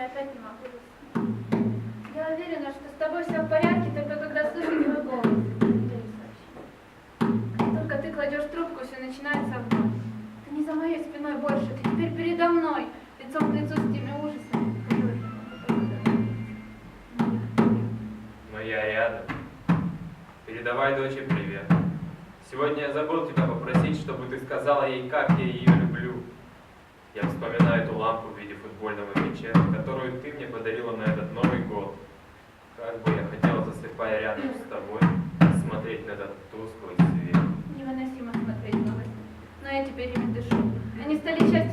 я опять не могу заснуть. Я уверена, что с тобой все в порядке, только когда слышу твой голос. Только ты кладешь трубку, все начинается вновь. Ты не за моей спиной больше, ты теперь передо мной, лицом к лицу с теми ужасами. Но я рядом. Передавай доче привет. Сегодня я забыл тебя попросить, чтобы ты сказала ей, как я ее люблю. Я вспоминаю эту лампу в виде футбольного мяча, которую ты мне подарила на этот Новый год. Как бы я хотела, засыпая рядом с тобой, смотреть на этот тусклый свет. Невыносимо смотреть новости. Но я теперь ими дышу. Они стали частью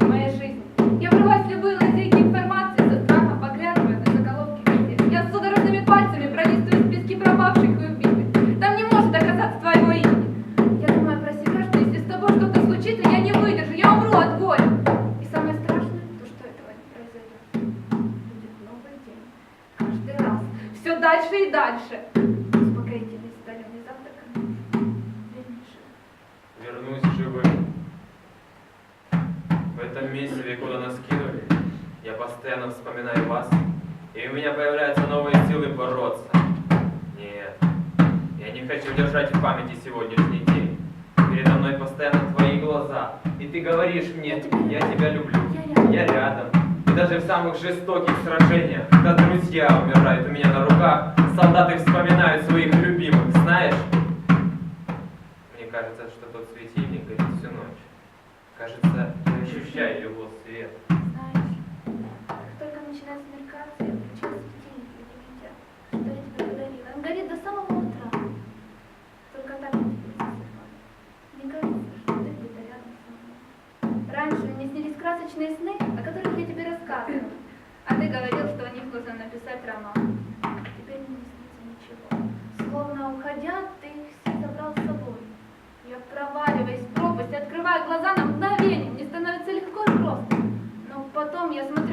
дальше и дальше. Успокоительный соленый завтрак. Вернейший. Вернусь живым. В этом месиве, куда нас кинули, я постоянно вспоминаю вас, и у меня появляются новые силы бороться. Нет, я не хочу держать в памяти сегодняшний день. Передо мной постоянно твои глаза, и ты говоришь мне, я тебя люблю, я рядом. Даже в самых жестоких сражениях, когда друзья умирают у меня на руках, солдаты вспоминают своих любимых, знаешь? Мне кажется, что тот светильник горит всю ночь. Кажется, я ощущаю его свет. написать роман. Теперь не снится ничего. Словно уходя, ты их все забрал с собой. Я проваливаюсь в пропасть, открываю глаза на мгновение. Мне становится легко и просто. Но потом я смотрю